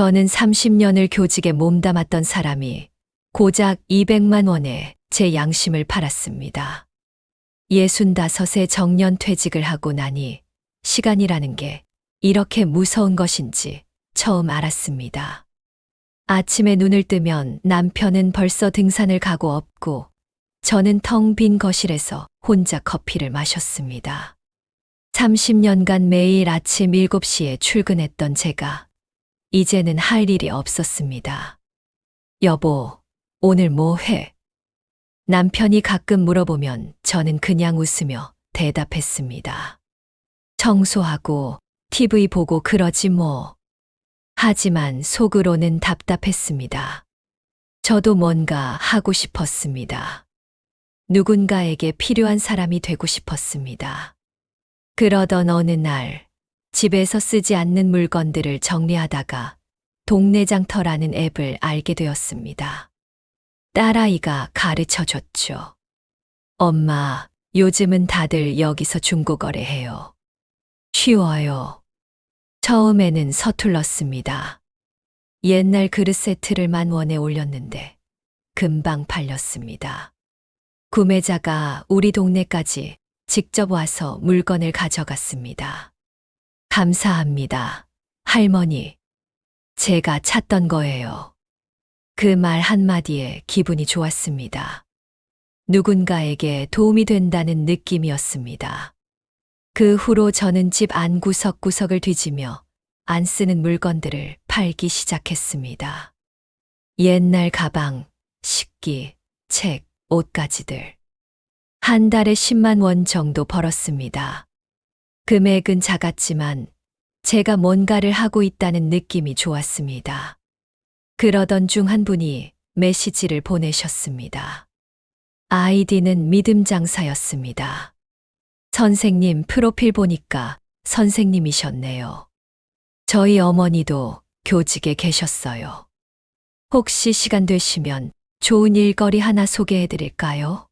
저는 30년을 교직에 몸담았던 사람이 고작 200만 원에 제 양심을 팔았습니다. 65세 정년 퇴직을 하고 나니 시간이라는 게 이렇게 무서운 것인지 처음 알았습니다. 아침에 눈을 뜨면 남편은 벌써 등산을 가고 없고 저는 텅 빈 거실에서 혼자 커피를 마셨습니다. 30년간 매일 아침 7시에 출근했던 제가 이제는 할 일이 없었습니다. 여보, 오늘 뭐 해? 남편이 가끔 물어보면 저는 그냥 웃으며 대답했습니다. 청소하고 TV 보고 그러지 뭐. 하지만 속으로는 답답했습니다. 저도 뭔가 하고 싶었습니다. 누군가에게 필요한 사람이 되고 싶었습니다. 그러던 어느 날, 집에서 쓰지 않는 물건들을 정리하다가 동네 장터라는 앱을 알게 되었습니다. 딸아이가 가르쳐 줬죠. 엄마, 요즘은 다들 여기서 중고거래해요. 쉬워요. 처음에는 서툴렀습니다. 옛날 그릇 세트를 만 원에 올렸는데 금방 팔렸습니다. 구매자가 우리 동네까지 직접 와서 물건을 가져갔습니다. 감사합니다. 할머니. 제가 찾던 거예요. 그 말 한마디에 기분이 좋았습니다. 누군가에게 도움이 된다는 느낌이었습니다. 그 후로 저는 집 안 구석구석을 뒤지며 안 쓰는 물건들을 팔기 시작했습니다. 옛날 가방, 식기, 책, 옷가지들. 한 달에 10만 원 정도 벌었습니다. 금액은 작았지만 제가 뭔가를 하고 있다는 느낌이 좋았습니다. 그러던 중 한 분이 메시지를 보내셨습니다. 아이디는 믿음 장사였습니다. 선생님 프로필 보니까 선생님이셨네요. 저희 어머니도 교직에 계셨어요. 혹시 시간 되시면 좋은 일거리 하나 소개해 드릴까요?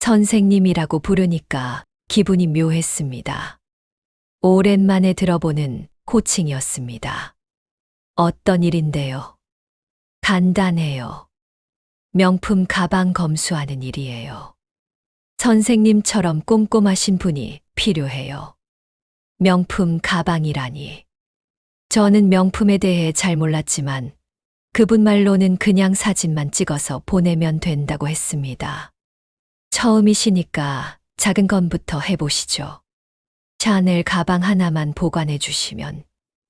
선생님이라고 부르니까 기분이 묘했습니다. 오랜만에 들어보는 호칭이었습니다. 어떤 일인데요? 간단해요. 명품 가방 검수하는 일이에요. 선생님처럼 꼼꼼하신 분이 필요해요. 명품 가방이라니. 저는 명품에 대해 잘 몰랐지만 그분 말로는 그냥 사진만 찍어서 보내면 된다고 했습니다. 처음이시니까 작은 건부터 해보시죠. 샤넬 가방 하나만 보관해 주시면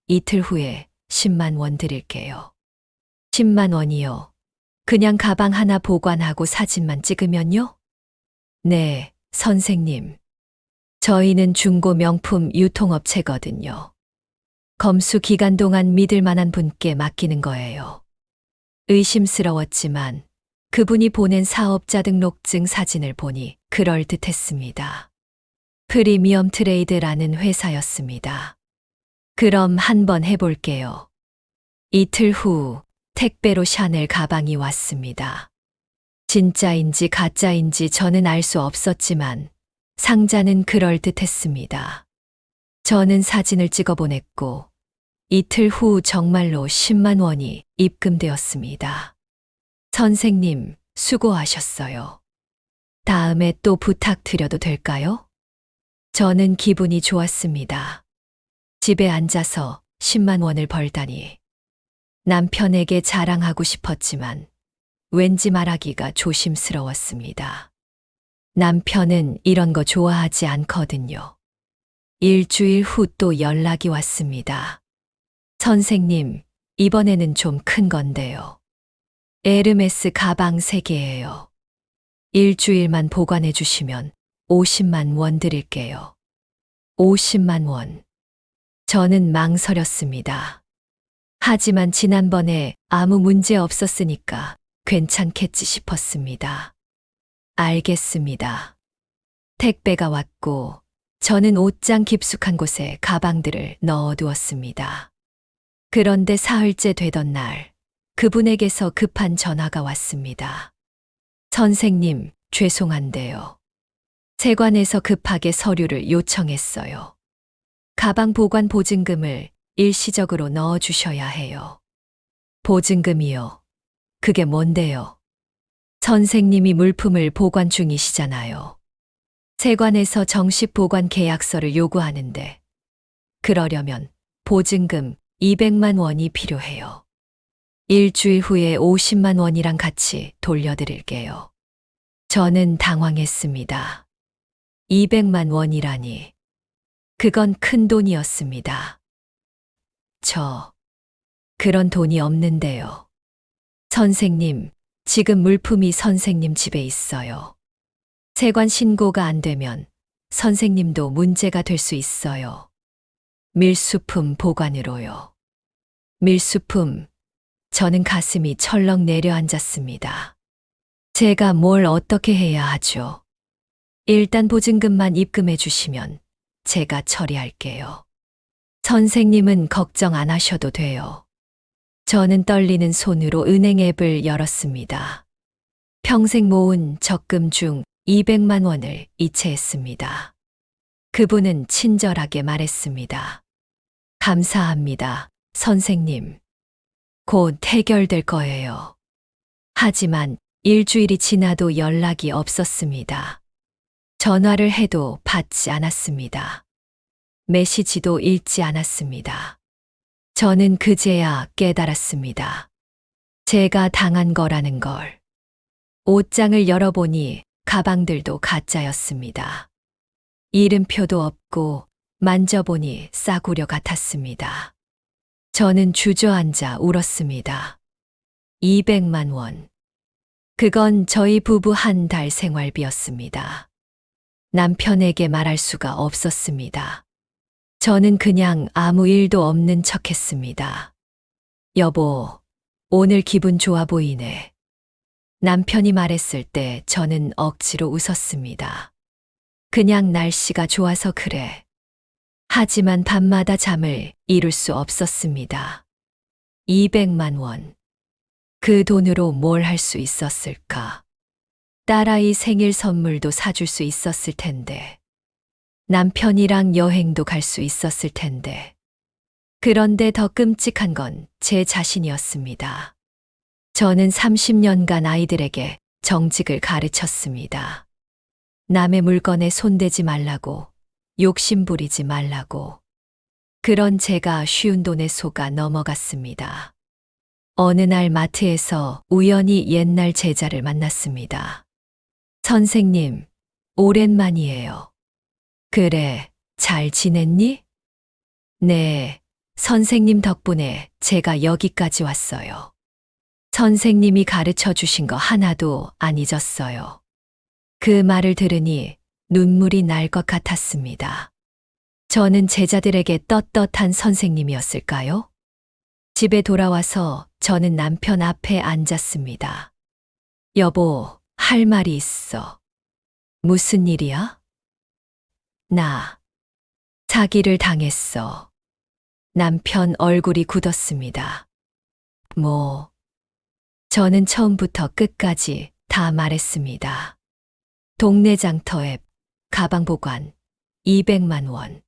이틀 후에 10만 원 드릴게요. 10만 원이요. 그냥 가방 하나 보관하고 사진만 찍으면요? 네, 선생님. 저희는 중고 명품 유통업체거든요. 검수 기간 동안 믿을 만한 분께 맡기는 거예요. 의심스러웠지만 그분이 보낸 사업자 등록증 사진을 보니 그럴듯했습니다. 프리미엄 트레이드라는 회사였습니다. 그럼 한번 해볼게요. 이틀 후 택배로 샤넬 가방이 왔습니다. 진짜인지 가짜인지 저는 알 수 없었지만 상자는 그럴듯했습니다. 저는 사진을 찍어 보냈고 이틀 후 정말로 10만 원이 입금되었습니다. 선생님, 수고하셨어요. 다음에 또 부탁드려도 될까요? 저는 기분이 좋았습니다. 집에 앉아서 10만 원을 벌다니. 남편에게 자랑하고 싶었지만 왠지 말하기가 조심스러웠습니다. 남편은 이런 거 좋아하지 않거든요. 일주일 후 또 연락이 왔습니다. 선생님, 이번에는 좀 큰 건데요. 에르메스 가방 3개예요. 일주일만 보관해 주시면 50만 원 드릴게요. 50만 원. 저는 망설였습니다. 하지만 지난번에 아무 문제 없었으니까 괜찮겠지 싶었습니다. 알겠습니다. 택배가 왔고 저는 옷장 깊숙한 곳에 가방들을 넣어두었습니다. 그런데 사흘째 되던 날 그분에게서 급한 전화가 왔습니다. 선생님, 죄송한데요. 세관에서 급하게 서류를 요청했어요. 가방 보관 보증금을 일시적으로 넣어 주셔야 해요. 보증금이요. 그게 뭔데요? 선생님이 물품을 보관 중이시잖아요. 세관에서 정식 보관 계약서를 요구하는데, 그러려면 보증금 200만 원이 필요해요. 일주일 후에 50만 원이랑 같이 돌려드릴게요. 저는 당황했습니다. 200만 원이라니. 그건 큰 돈이었습니다. 저, 그런 돈이 없는데요. 선생님, 지금 물품이 선생님 집에 있어요. 세관 신고가 안 되면 선생님도 문제가 될 수 있어요. 밀수품 보관으로요. 밀수품, 저는 가슴이 철렁 내려앉았습니다. 제가 뭘 어떻게 해야 하죠? 일단 보증금만 입금해 주시면 제가 처리할게요. 선생님은 걱정 안 하셔도 돼요. 저는 떨리는 손으로 은행 앱을 열었습니다. 평생 모은 적금 중 200만 원을 이체했습니다. 그분은 친절하게 말했습니다. 감사합니다, 선생님. 곧 해결될 거예요. 하지만 일주일이 지나도 연락이 없었습니다. 전화를 해도 받지 않았습니다. 메시지도 읽지 않았습니다. 저는 그제야 깨달았습니다. 제가 당한 거라는 걸. 옷장을 열어보니 가방들도 가짜였습니다. 이름표도 없고 만져보니 싸구려 같았습니다. 저는 주저앉아 울었습니다. 200만 원. 그건 저희 부부 한 달 생활비였습니다. 남편에게 말할 수가 없었습니다. 저는 그냥 아무 일도 없는 척 했습니다. 여보, 오늘 기분 좋아 보이네. 남편이 말했을 때 저는 억지로 웃었습니다. 그냥 날씨가 좋아서 그래. 하지만 밤마다 잠을 이룰 수 없었습니다. 200만 원. 그 돈으로 뭘 할 수 있었을까? 딸아이 생일 선물도 사줄 수 있었을 텐데. 남편이랑 여행도 갈 수 있었을 텐데. 그런데 더 끔찍한 건 제 자신이었습니다. 저는 30년간 아이들에게 정직을 가르쳤습니다. 남의 물건에 손대지 말라고, 욕심 부리지 말라고. 그런 제가 쉬운 돈에 속아 넘어갔습니다. 어느 날 마트에서 우연히 옛날 제자를 만났습니다. 선생님, 오랜만이에요. 그래, 잘 지냈니? 네, 선생님 덕분에 제가 여기까지 왔어요. 선생님이 가르쳐 주신 거 하나도 안 잊었어요. 그 말을 들으니 눈물이 날 것 같았습니다. 저는 제자들에게 떳떳한 선생님이었을까요? 집에 돌아와서 저는 남편 앞에 앉았습니다. 여보, 할 말이 있어. 무슨 일이야? 나 사기를 당했어. 남편 얼굴이 굳었습니다. 뭐, 저는 처음부터 끝까지 다 말했습니다. 동네 장터 앱, 가방 보관, 200만 원.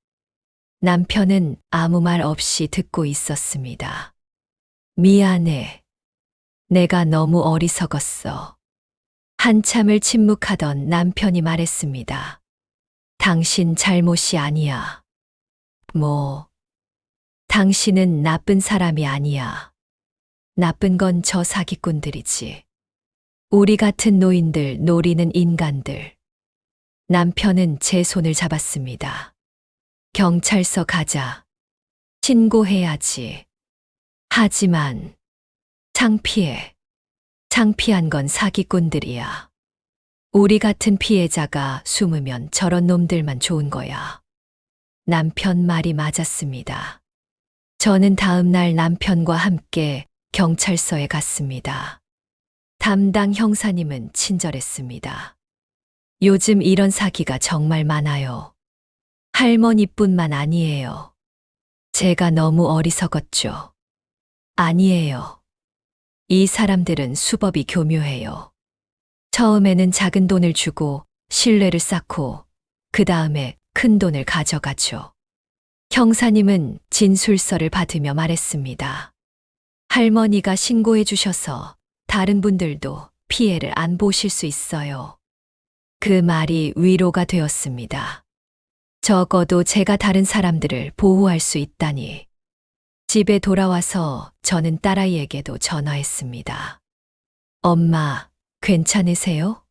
남편은 아무 말 없이 듣고 있었습니다. 미안해. 내가 너무 어리석었어. 한참을 침묵하던 남편이 말했습니다. 당신 잘못이 아니야. 뭐, 당신은 나쁜 사람이 아니야. 나쁜 건 저 사기꾼들이지. 우리 같은 노인들 노리는 인간들. 남편은 제 손을 잡았습니다. 경찰서 가자. 신고해야지. 하지만, 창피해. 창피한 건 사기꾼들이야. 우리 같은 피해자가 숨으면 저런 놈들만 좋은 거야. 남편 말이 맞았습니다. 저는 다음 날 남편과 함께 경찰서에 갔습니다. 담당 형사님은 친절했습니다. 요즘 이런 사기가 정말 많아요. 할머니뿐만 아니에요. 제가 너무 어리석었죠. 아니에요. 이 사람들은 수법이 교묘해요. 처음에는 작은 돈을 주고 신뢰를 쌓고 그 다음에 큰 돈을 가져가죠. 형사님은 진술서를 받으며 말했습니다. 할머니가 신고해 주셔서 다른 분들도 피해를 안 보실 수 있어요. 그 말이 위로가 되었습니다. 적어도 제가 다른 사람들을 보호할 수 있다니. 집에 돌아와서 저는 딸아이에게도 전화했습니다. 엄마, 괜찮으세요?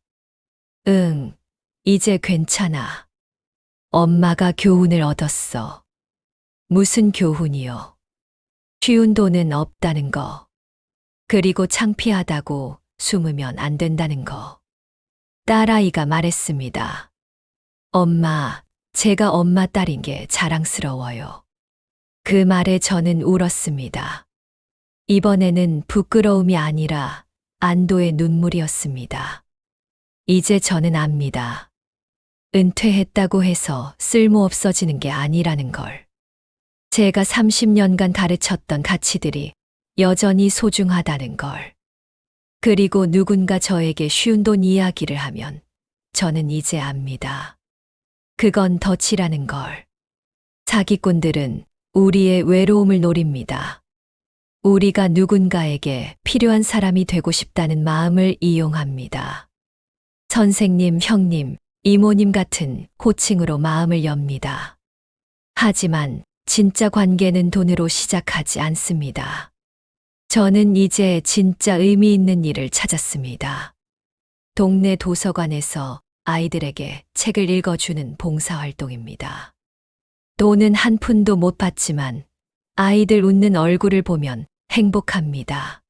응, 이제 괜찮아. 엄마가 교훈을 얻었어. 무슨 교훈이요? 쉬운 돈은 없다는 거. 그리고 창피하다고 숨으면 안 된다는 거. 딸아이가 말했습니다. 엄마, 제가 엄마 딸인 게 자랑스러워요. 그 말에 저는 울었습니다. 이번에는 부끄러움이 아니라 안도의 눈물이었습니다. 이제 저는 압니다. 은퇴했다고 해서 쓸모 없어지는 게 아니라는 걸. 제가 30년간 가르쳤던 가치들이 여전히 소중하다는 걸. 그리고 누군가 저에게 쉬운 돈 이야기를 하면 저는 이제 압니다. 그건 덫이라는 걸. 사기꾼들은 우리의 외로움을 노립니다. 우리가 누군가에게 필요한 사람이 되고 싶다는 마음을 이용합니다. 선생님, 형님, 이모님 같은 호칭으로 마음을 엽니다. 하지만 진짜 관계는 돈으로 시작하지 않습니다. 저는 이제 진짜 의미 있는 일을 찾았습니다. 동네 도서관에서 아이들에게 책을 읽어주는 봉사활동입니다. 돈은 한 푼도 못 받지만 아이들 웃는 얼굴을 보면 행복합니다.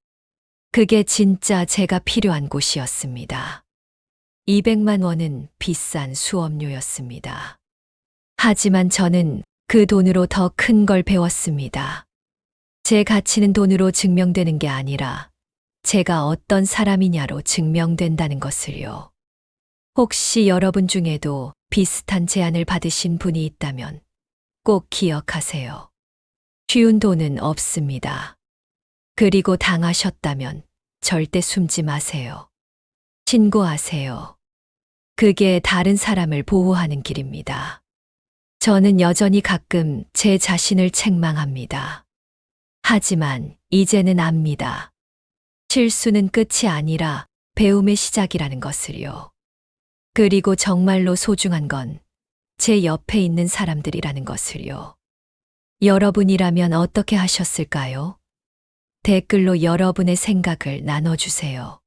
그게 진짜 제가 필요한 곳이었습니다. 200만 원은 비싼 수업료였습니다. 하지만 저는 그 돈으로 더 큰 걸 배웠습니다. 제 가치는 돈으로 증명되는 게 아니라 제가 어떤 사람이냐로 증명된다는 것을요. 혹시 여러분 중에도 비슷한 제안을 받으신 분이 있다면 꼭 기억하세요. 쉬운 돈은 없습니다. 그리고 당하셨다면 절대 숨지 마세요. 신고하세요. 그게 다른 사람을 보호하는 길입니다. 저는 여전히 가끔 제 자신을 책망합니다. 하지만 이제는 압니다. 실수는 끝이 아니라 배움의 시작이라는 것을요. 그리고 정말로 소중한 건 제 옆에 있는 사람들이라는 것을요. 여러분이라면 어떻게 하셨을까요? 댓글로 여러분의 생각을 나눠주세요.